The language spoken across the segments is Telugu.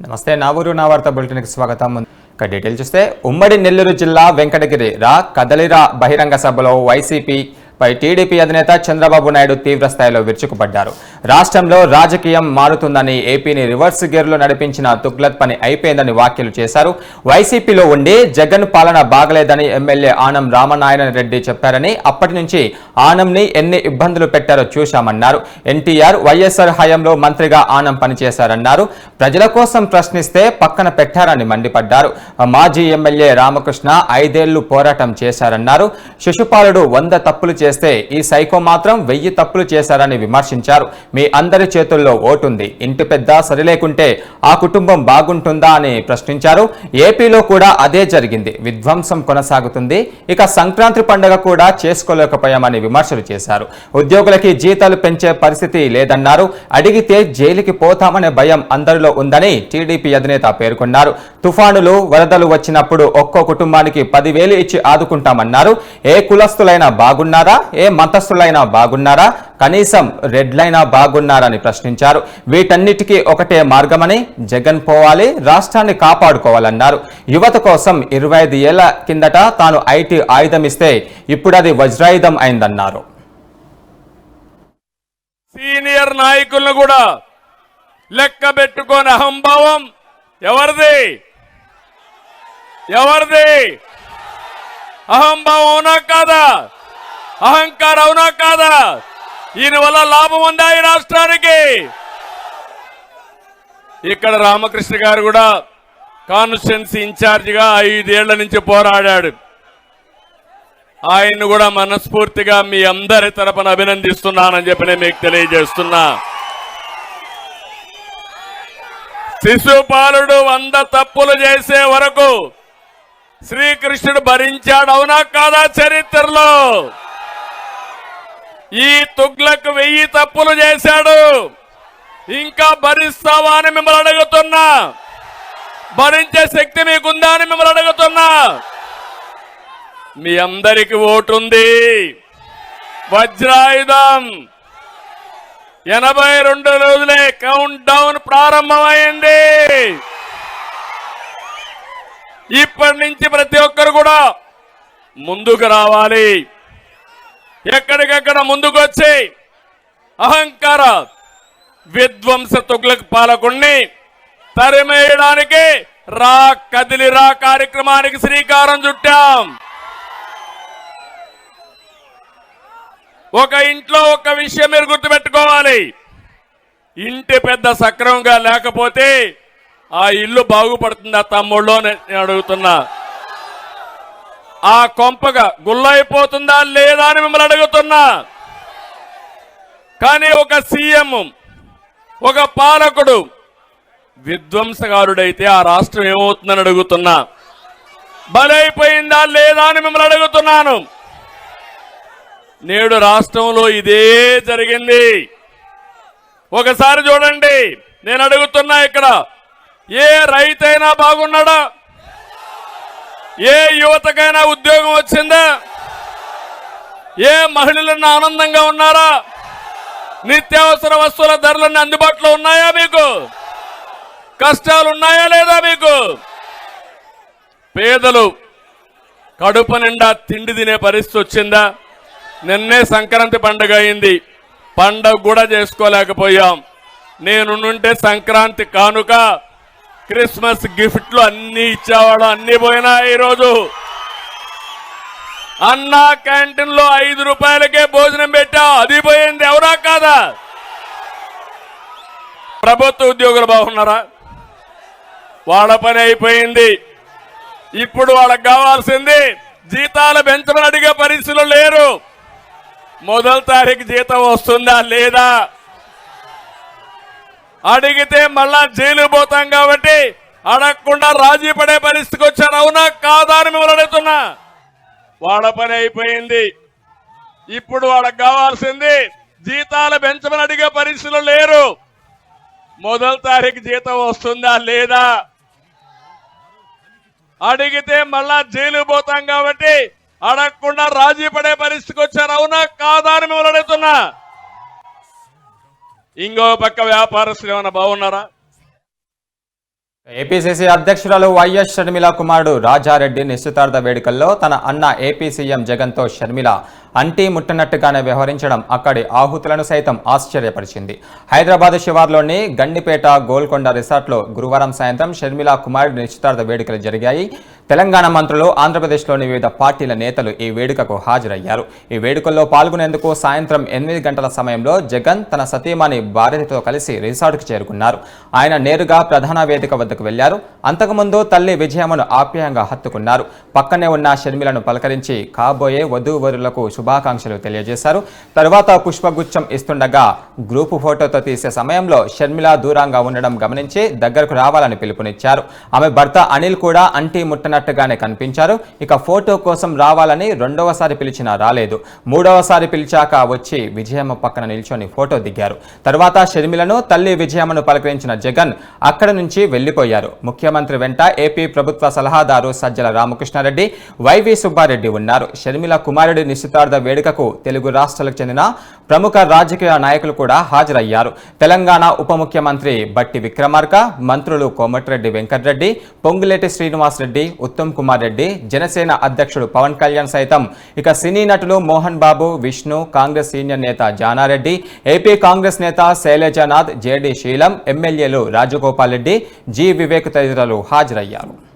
నమస్తే నా ఊరు నా వార్త బులెటిన్కి స్వాగతం. ఇక డీటెయిల్ చూస్తే ఉమ్మడి నెల్లూరు జిల్లా వెంకటగిరి రా కదలిరా బహిరంగ సభలో వైసీపీ పై టీడీపీ అధినేత చంద్రబాబు నాయుడు తీవ్ర స్థాయిలో విరుచుకుపడ్డారు. రాష్ట్రంలో రాజకీయం మారుతుందని ఏపీని రివర్స్ గేర్లో నడిపించిన తుగ్లత్ పని అయిపోయిందని వ్యాఖ్యలు చేశారు. వైసీపీలో ఉండి జగన్ పాలన బాగలేదని ఎమ్మెల్యే ఆనం రామనారాయణ రెడ్డి చెప్పారని అప్పటి నుంచి ఆనంని ఎన్ని ఇబ్బందులు పెట్టారో చూశామన్నారు. ఎన్టీఆర్ వైఎస్ఆర్ హయాంలో మంత్రిగా ఆనం పనిచేశారన్నారు. ప్రజల కోసం ప్రశ్నిస్తే పక్కన పెట్టారని మండిపడ్డారు. మాజీ ఎమ్మెల్యే రామకృష్ణ ఐదేళ్ళు పోరాటం చేశారన్నారు. శిశుపాలుడు వంద తప్పులు చేస్తే ఈ సైకో మాత్రం వెయ్యి తప్పులు చేశారని విమర్శించారు. మీ అందరి చేతుల్లో ఓటుంది. ఇంటి పెద్ద సరిలేకుంటే ఆ కుటుంబం బాగుంటుందా అని ప్రశ్నించారు. ఏపీలో కూడా అదే జరిగింది. విధ్వంసం కొనసాగుతుంది. ఇక సంక్రాంతి పండుగ కూడా చేసుకోలేకపోయామని విమర్శలు చేశారు. ఉద్యోగులకి జీతాలు పెంచే పరిస్థితి లేదన్నారు. అడిగితే జైలుకి పోతామనే భయం అందరిలో ఉందని టీడీపీ అధినేత పేర్కొన్నారు. తుఫానులు వరదలు వచ్చినప్పుడు ఒక్కో కుటుంబానికి పదివేలు ఇచ్చి ఆదుకుంటామన్నారు. ఏ కులస్తులైనా బాగున్నారా? ఏ మతస్థులైనా బాగున్నారా? కనీసం రెడ్లైనా బాగున్నారని ప్రశ్నించారు. వీటన్నిటికీ ఒకటే మార్గమని జగన్ పోవాలి రాష్ట్రాన్ని కాపాడుకోవాలన్నారు. యువత కోసం ఇరవై ఐదు ఏళ్ళ కిందట తాను ఐటీ ఆయుధం ఇస్తే ఇప్పుడు అది వజ్రాయుధం అయిందన్నారు. సీనియర్ నాయకులను కూడా లెక్క పెట్టుకొని అహంభావం. ఎవరిది? ఎవరిది? అహంభావం అవునా కాదా? అహంకారం అవునా కాదా? ఈయన వల్ల లాభం ఉందా ఈ రాష్ట్రానికి? ఇక్కడ రామకృష్ణ గారు కూడా కాన్స్టిట్యున్సీ ఇన్ఛార్జిగా ఐదేళ్ళ నుంచి పోరాడాడు. ఆయన్ను కూడా మనస్ఫూర్తిగా మీ అందరి తరపున అభినందిస్తున్నానని చెప్పి నేను మీకు తెలియజేస్తున్నా. శిశుపాలుడు వంద తప్పులు చేసే వరకు శ్రీకృష్ణుడు భరించాడు అవునా కాదా చరిత్రలో? ఈ తుగ్లకు వెయ్యి తప్పులు చేశాడు. ఇంకా భరిస్తావా అని మిమ్మల్ని అడుగుతున్నా. భరించే శక్తి మీకుందా అని మిమ్మల్ని అడుగుతున్నా. మీ అందరికి ఓటుంది. వజ్రాయుధం. ఎనభై రెండు రోజులే కౌంట్ డౌన్ ప్రారంభమైంది. ఇప్పటి నుంచి ప్రతి ఒక్కరు కూడా ముందుకు రావాలి. ఎక్కడికక్కడ ముందుకొచ్చి అహంకార విధ్వంస తుగ్లక్ పాలకుణ్ణి తరిమేయడానికి రా కదిలి రా కార్యక్రమానికి శ్రీకారం చుట్టాం. ఒక ఇంట్లో ఒక విషయం మీరు గుర్తుపెట్టుకోవాలి. ఇంటి పెద్ద సక్రమంగా లేకపోతే ఆ ఇల్లు బాగుపడుతుందా తమ్ముళ్ళు నేను అడుగుతున్నా. ఆ కొంపగా గుల్లైపోతుందా లేదా అని మిమ్మల్ని అడుగుతున్నా. కానీ ఒక సీఎం ఒక పాలకుడు విధ్వంసకారుడైతే ఆ రాష్ట్రం ఏమవుతుందని అడుగుతున్నా. బలైపోయిందా లేదా అని మిమ్మల్ని అడుగుతున్నాను. నేడు రాష్ట్రంలో ఇదే జరిగింది. ఒకసారి చూడండి నేను అడుగుతున్నా ఇక్కడ ఏ రైతైనా బాగున్నాడా? ఏ యువతకైనా ఉద్యోగం వచ్చిందా? ఏ మహిళలన్నా ఆనందంగా ఉన్నారా? నిత్యావసర వస్తువుల ధరలన్నీ అందుబాటులో ఉన్నాయా మీకు? కష్టాలు ఉన్నాయా లేదా మీకు? పేదలు కడుపు నిండా తిండి తినే పరిస్థితి వచ్చిందా? నిన్నే సంక్రాంతి పండుగ అయింది. పండగ కూడా చేసుకోలేకపోయాం. నేనుంటే సంక్రాంతి కానుక. క్రిస్మస్ గిఫ్ట్లు అన్ని ఇచ్చేవాడు అన్ని పోయినా ఈరోజు. అన్నా క్యాంటీన్లో ఐదు రూపాయలకే భోజనం పెట్టా అది పోయింది ఎవరా కాదా? ప్రభుత్వ ఉద్యోగులు బాగున్నారా? వాళ్ళ పని అయిపోయింది. ఇప్పుడు వాళ్ళకి కావాల్సింది జీతాలు పెంచమని అడిగే పరిస్థితులు లేరు. మొదటి తారీఖు జీతం వస్తుందా లేదా? అడిగితే మళ్ళా జైలు పోతాం కాబట్టి అడగకుండా రాజీ పడే పరిస్థితికి వచ్చాడు. అవునా? కాదా అని మిమ్మల్ని అడుగుతున్నా. వాళ్ళ పని అయిపోయింది. ఇప్పుడు వాళ్ళకి కావాల్సింది జీతాలు పెంచమని అడిగే పరిస్థితులు లేరు. మొదటి తారీఖు జీతం వస్తుందా లేదా? అడిగితే మళ్ళా జైలు పోతాం కాబట్టి అడగకుండా రాజీ పడే పరిస్థితికి వచ్చారు. అవునా? కాదా అని మిమ్మల్ని అడుగుతున్నా. ఇంకో పక్క వ్యాపారస్తులు ఏమైనా బాగున్నారా? ఏపీసీసీ అధ్యక్షురాలు వైఎస్ షర్మిల కుమారుడు రాజారెడ్డి నిశ్చితార్థ వేడుకల్లో తన అన్న ఏపీ సీఎం జగన్తో షర్మిల అంటీ ముట్టనట్టుగానే వ్యవహరించడం అక్కడి ఆహుతులను సైతం ఆశ్చర్యపరిచింది. హైదరాబాద్ శివార్లోని గండిపేట గోల్కొండ రిసార్ట్లో గురువారం సాయంత్రం షర్మిల కుమారుడు నిశ్చితార్థ వేడుకలు జరిగాయి. తెలంగాణ మంత్రులు ఆంధ్రప్రదేశ్లోని వివిధ పార్టీల నేతలు ఈ వేడుకకు హాజరయ్యారు. ఈ వేడుకల్లో పాల్గొనేందుకు సాయంత్రం ఎనిమిది గంటల సమయంలో జగన్ తన సతీమణి భార్యతో కలిసి రిసార్ట్కు చేరుకున్నారు. ఆయన నేరుగా ప్రధాన వేదిక వద్దకు వెళ్ళారు. అంతకుముందు తల్లి విజయమ్మను ఆప్యాయంగా హత్తుకున్నారు. పక్కనే ఉన్న షర్మిలను పలకరించి కాబోయే వధూవరులకు శుభాకాంక్షలు తెలియజేశారు. తర్వాత పుష్పగుచ్చం ఇస్తుండగా గ్రూపు ఫోటోతో తీసే సమయంలో షర్మిల దూరంగా ఉండడం గమనించి దగ్గరకు రావాలని పిలుపునిచ్చారు. ఆమె భర్త అనిల్ కూడా అంటీ ముట్టనట్టుగానే కనిపించారు. ఇక ఫోటో కోసం రావాలని రెండవసారి పిలిచినా రాలేదు. మూడవసారి పిలిచాక వచ్చి విజయమ్మ పక్కన నిల్చొని ఫోటో దిగారు. తర్వాత షర్మిలను తల్లి విజయమ్మను పలకరించిన జగన్ అక్కడి నుంచి వెళ్ళిపోయారు ముఖ్యమంత్రి వెంట ఏపీ ప్రభుత్వ సలహాదారు సజ్జల రామకృష్ణారెడ్డి వైవి సుబ్బారెడ్డి ఉన్నారు. షర్మిల కుమారుడి నిశ్చితార్థ వేడుకకు తెలుగు రాష్ట్రాలకు చెందిన ప్రముఖ రాజకీయ నాయకులు కూడా హాజరయ్యారు. తెలంగాణ ఉప ముఖ్యమంత్రి బట్టి విక్రమార్క మంత్రులు కోమటిరెడ్డి వెంకటరెడ్డి పొంగులేటి శ్రీనివాసరెడ్డి ఉత్తమ్ కుమార్ రెడ్డి జనసేన అధ్యక్షుడు పవన్ కళ్యాణ్ సైతం. ఇక సినీ నటులు మోహన్ బాబు విష్ణు కాంగ్రెస్ సీనియర్ నేత జానారెడ్డి ఏపీ కాంగ్రెస్ నేత శైలజానాథ్ జేడీ శీలం ఎమ్మెల్యేలు రాజగోపాల్ రెడ్డి జి వివేక్ తదితరులు హాజరయ్యారు.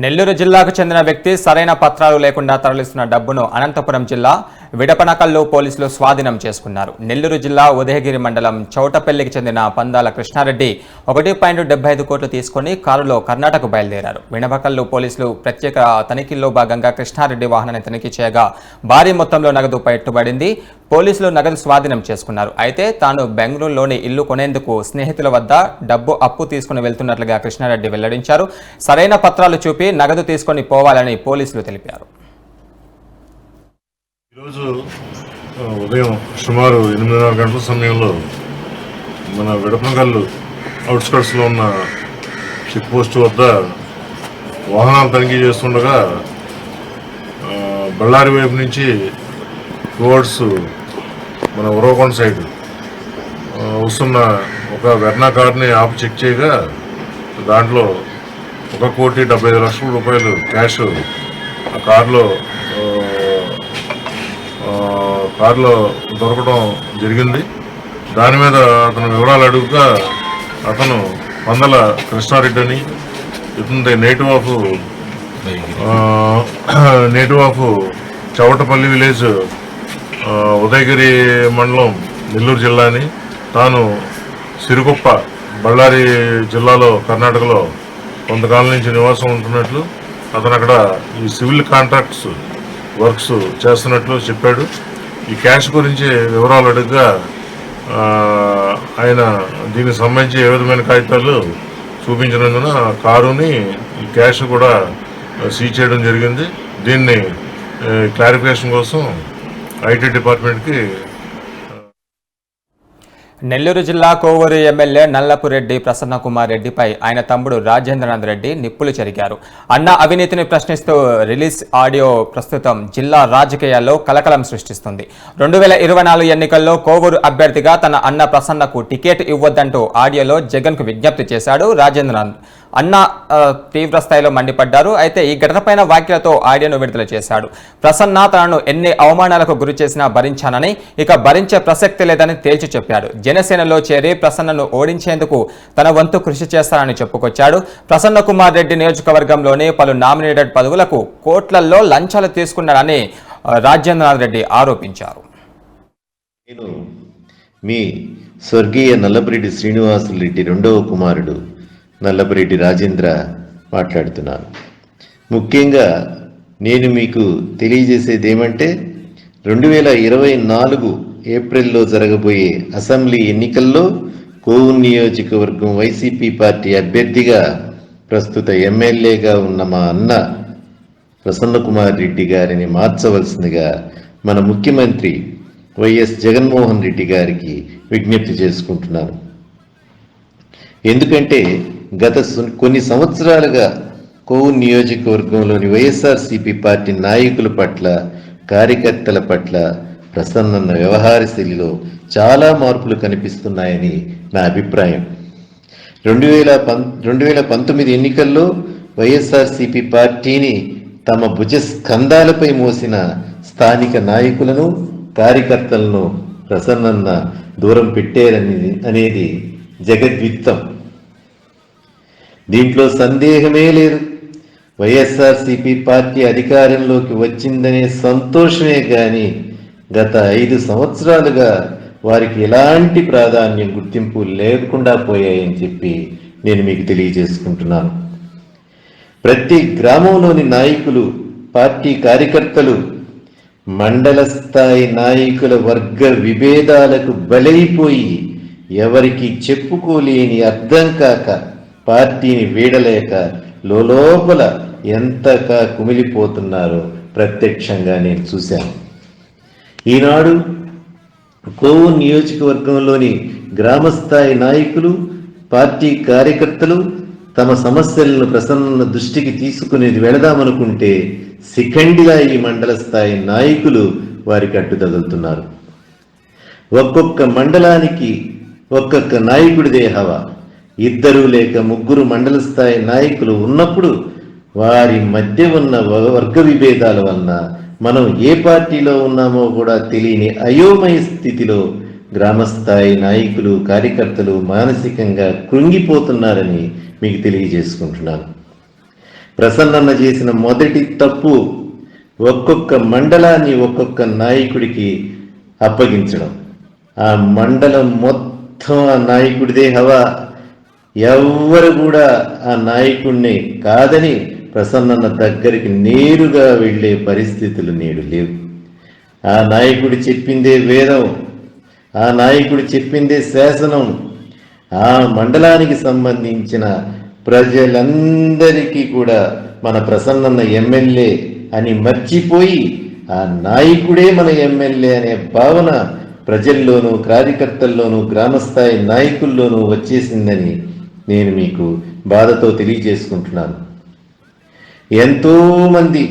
నెల్లూరు జిల్లాకు చెందిన వ్యక్తి సరైన పత్రాలు లేకుండా తరలిస్తున్న డబ్బును అనంతపురం జిల్లా విడపనకల్లో పోలీసులు స్వాధీనం చేసుకున్నారు. నెల్లూరు జిల్లా ఉదయగిరి మండలం చౌటపల్లికి చెందిన పందాల కృష్ణారెడ్డి ఒకటి పాయింట్ డెబ్బై ఐదు కోట్లు తీసుకుని కారులో కర్ణాటక బయలుదేరారు. విడపకల్లు పోలీసులు ప్రత్యేక తనిఖీల్లో భాగంగా కృష్ణారెడ్డి వాహనాన్ని తనిఖీ చేయగా భారీ మొత్తంలో నగదు పట్టుబడింది. పోలీసులు నగదు స్వాధీనం చేసుకున్నారు. అయితే తాను బెంగళూరులోని ఇల్లు కొనేందుకు స్నేహితుల వద్ద డబ్బు అప్పు తీసుకుని వెళ్తున్నట్లుగా కృష్ణారెడ్డి వెల్లడించారు. సరైన పత్రాలు చూపి నగదు తీసుకొని పోవాలని పోలీసులు తెలిపారు. ఈరోజు ఉదయం సుమారు ఎనిమిదిన్నర గంటల సమయంలో మన విడపనగల్లు అవుట్స్కట్స్లో ఉన్న చెక్ పోస్ట్ వద్ద వాహనాలు తనిఖీ చేస్తుండగా బళ్ళారి వైపు నుంచి టువర్డ్స్ మన ఉరవకొండ సైడ్ వస్తున్న ఒక వెర్నా కార్ని ఆపు చెక్ చేయగా దాంట్లో ఒక కోటి డెబ్బై ఐదు లక్షల రూపాయలు క్యాష్ ఆ కార్లో కారులో దొరకడం జరిగింది. దాని మీద అతను వివరాలు అడుగుగా అతను పందల కృష్ణారెడ్డి అని ఇతని native of native of Chavatapalli village Udayagiri మండలం నెల్లూరు జిల్లా అని తాను సిరుగుప్ప బళ్ళారి జిల్లాలో కర్ణాటకలో కొంతకాలం నుంచి నివాసం ఉంటున్నట్లు అతను అక్కడ ఈ సివిల్ కాంట్రాక్ట్స్ వర్క్స్ చేస్తున్నట్లు చెప్పాడు. ఈ క్యాష్ గురించి వివరాలు అడుగుగా ఆయన దీనికి సంబంధించి ఏ విధమైన కాగితాలు చూపించినందున కారుని ఈ క్యాష్ కూడా సీజ్ చేయడం జరిగింది. దీన్ని క్లారిఫికేషన్ కోసం ఐటీ డిపార్ట్మెంట్కి నెల్లూరు జిల్లా కోవూరు ఎమ్మెల్యే నల్లపురెడ్డి ప్రసన్నకుమార్ రెడ్డిపై ఆయన తమ్ముడు రాజేంద్రనాథ్ రెడ్డి నిప్పులు చెరిగారు. అన్న అవినీతిని ప్రశ్నిస్తూ రిలీజ్ ఆడియో ప్రస్తుతం జిల్లా రాజకీయాల్లో కలకలం సృష్టిస్తుంది. రెండు వేల ఇరవై నాలుగు ఎన్నికల్లో కోవూరు అభ్యర్థిగా తన అన్న ప్రసన్నకు టికెట్ ఇవ్వొద్దంటూ ఆడియోలో జగన్కు విజ్ఞప్తి చేశాడు రాజేంద్రనాథ్. అన్న తీవ్ర స్థాయిలో మండిపడ్డారు. అయితే ఈ ఘటనపైన వ్యాఖ్యలతో ఆడియోను విడుదల చేశాడు. ప్రసన్న తనను ఎన్ని అవమానాలకు గురి చేసినా భరించానని ఇక భరించే ప్రసక్తి లేదని తేల్చి చెప్పాడు. జనసేనలో చేరి ప్రసన్నను ఓడించేందుకు తన వంతు కృషి చేస్తానని చెప్పుకొచ్చాడు. ప్రసన్న కుమార్ రెడ్డి నియోజకవర్గంలోని పలు నామినేటెడ్ పదవులకు కోట్లల్లో లంచాలు తీసుకున్నాడని రాజేంద్రనాథ్ రెడ్డి ఆరోపించారు. నేను మీ స్వర్గీయ నల్లపరెడ్డి శ్రీనివాసులు రెడ్డి రెండవ కుమారుడు. నల్లపరెడ్డి రాజేంద్ర మాట్లాడుతున్నాను. ముఖ్యంగా నేను మీకు తెలియజేసేది ఏమంటే రెండు వేల ఇరవై నాలుగు ఏప్రిల్లో జరగబోయే అసెంబ్లీ ఎన్నికల్లో కోవు నియోజకవర్గం వైసీపీ పార్టీ అభ్యర్థిగా ప్రస్తుత ఎమ్మెల్యేగా ఉన్న మా అన్న ప్రసన్నకుమార్ రెడ్డి గారిని మార్చవలసిందిగా మన ముఖ్యమంత్రి వైఎస్ జగన్మోహన్ రెడ్డి గారికి విజ్ఞప్తి చేసుకుంటున్నాను. ఎందుకంటే గత కొన్ని సంవత్సరాలుగా కోవు నియోజకవర్గంలోని వైఎస్ఆర్సీపీ పార్టీ నాయకుల పట్ల కార్యకర్తల పట్ల ప్రసన్నన్న వ్యవహార శైలిలో చాలా మార్పులు కనిపిస్తున్నాయని నా అభిప్రాయం. రెండు వేల పం రెండు వేల పంతొమ్మిది ఎన్నికల్లో వైఎస్ఆర్సీపీ పార్టీని తమ భుజ స్కంధాలపై మోసిన స్థానిక నాయకులను కార్యకర్తలను ప్రసన్నన్న దూరం పెట్టారని అనేది జగద్విత్తం. దీంట్లో సందేహమే లేదు. వైఎస్ఆర్సీపీ పార్టీ అధికారంలోకి వచ్చిందనే సంతోషమే కానీ గత ఐదు సంవత్సరాలుగా వారికి ఎలాంటి ప్రాధాన్యం గుర్తింపు లేకుండా పోయాయని చెప్పి నేను మీకు తెలియజేసుకుంటున్నాను. ప్రతి గ్రామంలోని నాయకులు పార్టీ కార్యకర్తలు మండల స్థాయి నాయకుల వర్గ విభేదాలకు బలైపోయి ఎవరికి చెప్పుకోలేని అర్థం కాక పార్టీని వీడలేక లోపల ఎంతగా కుమిలిపోతున్నారో ప్రత్యక్షంగా నేను చూశాను. ఈనాడు కోవు నియోజకవర్గంలోని గ్రామస్థాయి నాయకులు పార్టీ కార్యకర్తలు తమ సమస్యలను ప్రసన్న దృష్టికి తీసుకునేది వెళదామనుకుంటే సిఖండిగా ఈ మండల స్థాయి నాయకులు వారికి అడ్డు తగులుతున్నారు. ఒక్కొక్క మండలానికి ఒక్కొక్క నాయకుడిదే హవా. ఇద్దరు లేక ముగ్గురు మండల స్థాయి నాయకులు ఉన్నప్పుడు వారి మధ్య ఉన్న వ- వర్గ విభేదాల వలన మనం ఏ పార్టీలో ఉన్నామో కూడా తెలియని అయోమయ స్థితిలో గ్రామస్థాయి నాయకులు కార్యకర్తలు మానసికంగా కృంగిపోతున్నారని మీకు తెలియజేసుకుంటున్నాను. ప్రసన్నన్న చేసిన మొదటి తప్పు ఒక్కొక్క మండలాన్ని ఒక్కొక్క నాయకుడికి అప్పగించడం. ఆ మండలం మొత్తం ఆ నాయకుడిదే హవా. ఎవ్వరు కూడా ఆ నాయకుణ్ణి కాదని ప్రసన్నన్న దగ్గరికి నేరుగా వెళ్ళే పరిస్థితులు నేడు లేవు. ఆ నాయకుడు చెప్పిందే వేదం ఆ నాయకుడు చెప్పిందే శాసనం ఆ మండలానికి సంబంధించిన ప్రజలందరికీ కూడా మన ప్రసన్నన్న ఎమ్మెల్యే అని మర్చిపోయి ఆ నాయకుడే మన ఎమ్మెల్యే అనే భావన ప్రజల్లోనూ కార్యకర్తల్లోనూ గ్రామస్థాయి నాయకుల్లోనూ వచ్చేసిందని నేను మీకు బాధతో తెలియజేసుకుంటున్నాను. ఎంతో మంది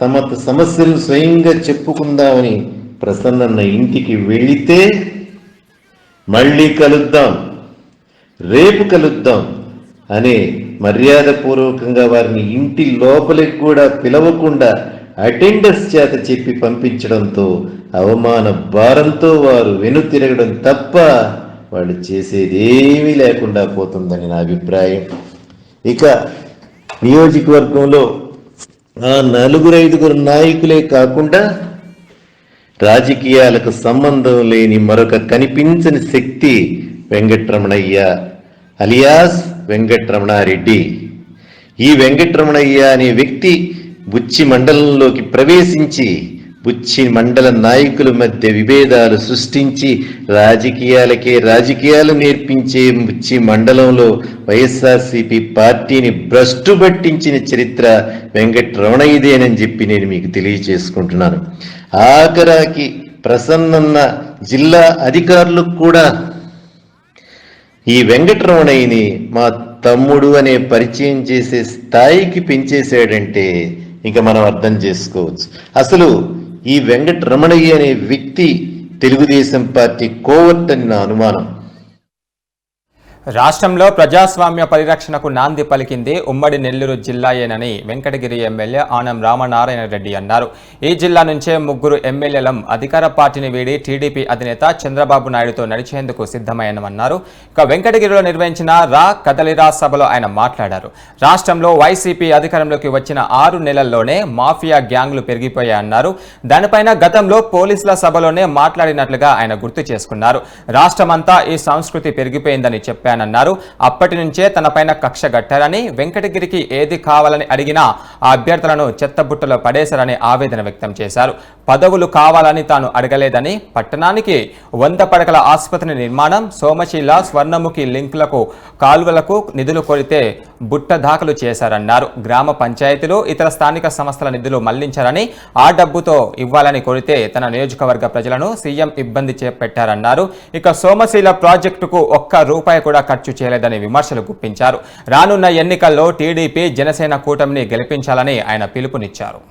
తమ సమస్యలు స్వయంగా చెప్పుకుందామని ప్రసన్నన్న ఇంటికి వెళితే మళ్ళీ కలుద్దాం రేపు కలుద్దాం అనే మర్యాదపూర్వకంగా వారిని ఇంటి లోపలికి కూడా పిలవకుండా అటెండర్స్ చేత చెప్పి పంపించడంతో అవమాన భారంతో వారు వెనుతిరగడం తప్ప వాళ్ళు చేసేదేమీ లేకుండా పోతుందని నా అభిప్రాయం. ఇక నియోజకవర్గంలో ఆ నలుగురు ఐదుగురు నాయకులే కాకుండా రాజకీయాలకు సంబంధం లేని మరొక కనిపించని శక్తి వెంకట్రమణయ్య అలియాస్ వెంకట్రమణారెడ్డి. ఈ వెంకట్రమణయ్య అనే వ్యక్తి బుచ్చి మండలంలోకి ప్రవేశించి బుచ్చి మండల నాయకుల మధ్య విభేదాలు సృష్టించి రాజకీయాలకే రాజకీయాలు నేర్పించే బుచ్చి మండలంలో వైఎస్ఆర్సీపీ పార్టీని భ్రష్టు పట్టించిన చరిత్ర వెంకటరమణయ్యదేనని చెప్పి నేను మీకు తెలియచేసుకుంటున్నాను ఆఖరాకి ప్రసన్నన్న జిల్లా అధికారులకు కూడా ఈ వెంకటరమణయ్యని మా తమ్ముడు అనే పరిచయం చేసే స్థాయికి పెంచేశాడంటే ఇంకా మనం అర్థం చేసుకోవచ్చు. అసలు ఈ వెంకటరమణయ్య అనే వ్యక్తి తెలుగుదేశం పార్టీ కోవర్ట్ అని నా అనుమానం. రాష్ట్రంలో ప్రజాస్వామ్య పరిరక్షణకు నాంది పలికింది ఉమ్మడి నెల్లూరు జిల్లాయేనని వెంకటగిరి ఎమ్మెల్యే ఆనం రామనారాయణ రెడ్డి అన్నారు. ఈ జిల్లా నుంచే ముగ్గురు ఎమ్మెల్యేలం అధికార పార్టీని వీడి టీడీపీ అధినేత చంద్రబాబు నాయుడుతో నడిచేందుకు సిద్ధమయ్యామన్నారు ఇక వెంకటగిరిలో నిర్వహించిన రా కదలిరా సభలో ఆయన మాట్లాడారు. రాష్ట్రంలో వైసీపీ అధికారంలోకి వచ్చిన ఆరు నెలల్లోనే మాఫియా గ్యాంగ్లు పెరిగిపోయాయన్నారు. దానిపైన గతంలో పోలీసుల సభలోనే మాట్లాడినట్లుగా ఆయన గుర్తు చేసుకున్నారు. రాష్ట్రమంతా ఈ సంస్కృతి పెరిగిపోయిందని చెప్పారు. చెప్పానన్నారు అప్పటి నుంచే తనపైన కక్ష గట్టారని వెంకటగిరికి ఏది కావాలని అడిగినా ఆ అభ్యర్థులను చెత్తబుట్టలో పడేశారని ఆవేదన వ్యక్తం చేశారు. పదవులు కావాలని తాను అడగలేదని పట్టణానికి వంద పడకల ఆసుపత్రి నిర్మాణం సోమశీల స్వర్ణముఖి లింకులకు కాలువలకు నిధులు కొరితే బుట్ట దాఖలు చేశారన్నారు. గ్రామ పంచాయతీలు ఇతర స్థానిక సంస్థల నిధులు మళ్ళించారని ఆ డబ్బుతో ఇవ్వాలని కోరితే తన నియోజకవర్గ ప్రజలను సీఎం ఇబ్బంది చేపెట్టారన్నారు. ఇక సోమశీల ప్రాజెక్టుకు ఒక్క రూపాయి కూడా ఖర్చు చేయలేదని విమర్శలు గుప్పించారు. రానున్న ఎన్నికల్లో టీడీపీ జనసేన కూటమిని గెలిపించాలని ఆయన పిలుపునిచ్చారు.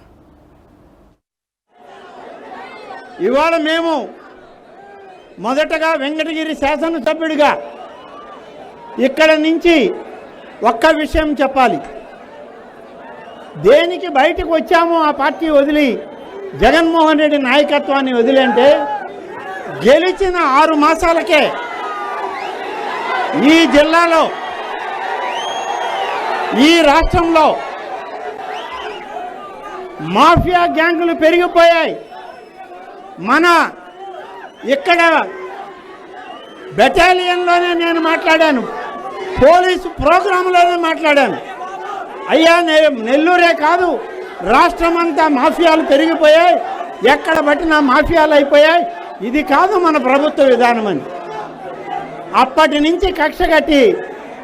ఇవాళ మేము మొదటగా వెంకటగిరి శాసనసభ్యుడిగా ఇక్కడ నుంచి ఒక్క విషయం చెప్పాలి. దేనికి బయటకు వచ్చామో ఆ పార్టీ వదిలి జగన్మోహన్ రెడ్డి నాయకత్వాన్ని వదిలి అంటే గెలిచిన ఆరు మాసాలకే ఈ జిల్లాలో ఈ రాష్ట్రంలో మాఫియా గ్యాంగులు పెరిగిపోయాయి. మన ఇక్కడ బెటాలియన్లోనే నేను మాట్లాడాను. పోలీసు ప్రోగ్రాంలోనే మాట్లాడాను. అయ్యా నెల్లూరే కాదు రాష్ట్రం అంతా మాఫియాలు పెరిగిపోయాయి ఎక్కడ పట్టినా మాఫియాలు అయిపోయాయి. ఇది కాదు మన ప్రభుత్వ విధానం అని. అప్పటి నుంచి కక్ష కట్టి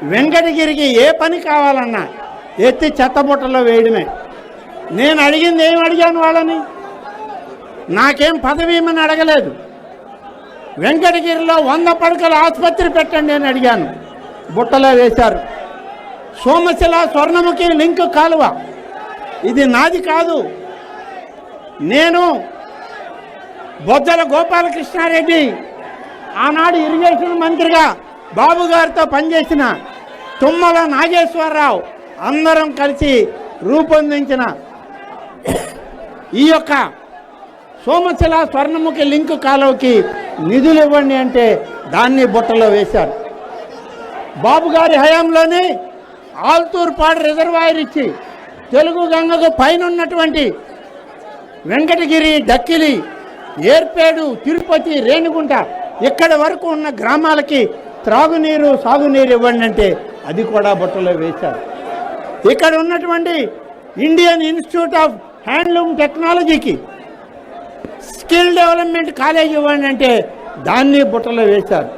వెంకటగిరికి ఏ పని కావాలన్నా ఎత్తి చెత్తబుట్టలో వేయడమే. నేను అడిగింది ఏం అడిగాను వాళ్ళని? నాకేం పదవి ఏమని అడగలేదు. వెంకటగిరిలో వంద పడకల ఆసుపత్రి పెట్టండి అని అడిగాను. బుట్టలో వేశారు. సోమశిల స్వర్ణముఖి లింక్ కాలువ. ఇది నాది కాదు. నేను బొద్దల గోపాలకృష్ణారెడ్డి ఆనాడు ఇరిగేషన్ మంత్రిగా బాబు గారితో పనిచేసిన తుమ్మల నాగేశ్వరరావు అందరం కలిసి రూపొందించిన ఈ యొక్క సోమశిల స్వర్ణముఖి లింక్ కాలువకి నిధులు ఇవ్వండి అంటే దాన్ని బుట్టలో వేశారు. బాబు గారి హయాంలోనే ఆల్తూర్పాడు రిజర్వాయర్ ఇచ్చి తెలుగు గంగకు పైన ఉన్నటువంటి వెంకటగిరి డక్కిలి ఏర్పేడు తిరుపతి రేణిగుంట ఇక్కడ వరకు ఉన్న గ్రామాలకి త్రాగునీరు సాగునీరు ఇవ్వండి అంటే అది కూడా బుట్టలో వేశారు. ఇక్కడ ఉన్నటువంటి ఇండియన్ ఇన్స్టిట్యూట్ ఆఫ్ హ్యాండ్లూమ్ టెక్నాలజీకి స్కిల్ డెవలప్మెంట్ కాలేజ్ ఇవ్వండి అంటే దాన్ని బుట్టలో వేశారు.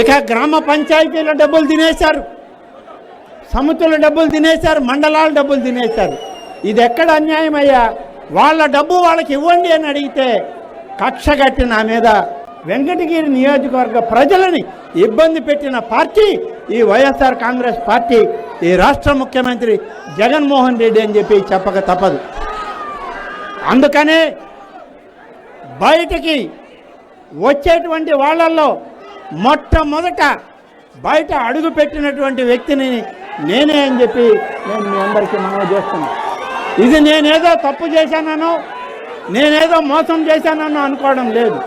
ఇక గ్రామ పంచాయతీల డబ్బులు తినేశారు. సముతుల డబ్బులు తినేశారు. మండలాల డబ్బులు తినేశారు. ఇది ఎక్కడ అన్యాయం అయ్యా? వాళ్ళ డబ్బు వాళ్ళకి ఇవ్వండి అని అడిగితే కక్ష కట్టి నా మీద వెంకటగిరి నియోజకవర్గ ప్రజలని ఇబ్బంది పెట్టిన పార్టీ ఈ వైఎస్ఆర్ కాంగ్రెస్ పార్టీ ఈ రాష్ట్ర ముఖ్యమంత్రి జగన్మోహన్ రెడ్డి అని చెప్పి చెప్పక తప్పదు. అందుకనే బయటికి వచ్చేటువంటి వాళ్ళల్లో మొట్టమొదట బయట అడుగు పెట్టినటువంటి వ్యక్తిని నేనే అని చెప్పి నేను మీ అందరికీ మనవి చేస్తున్నాను ఇది నేనేదో తప్పు చేశానో నేనేదో మోసం చేశానో అనుకోవడం లేదు.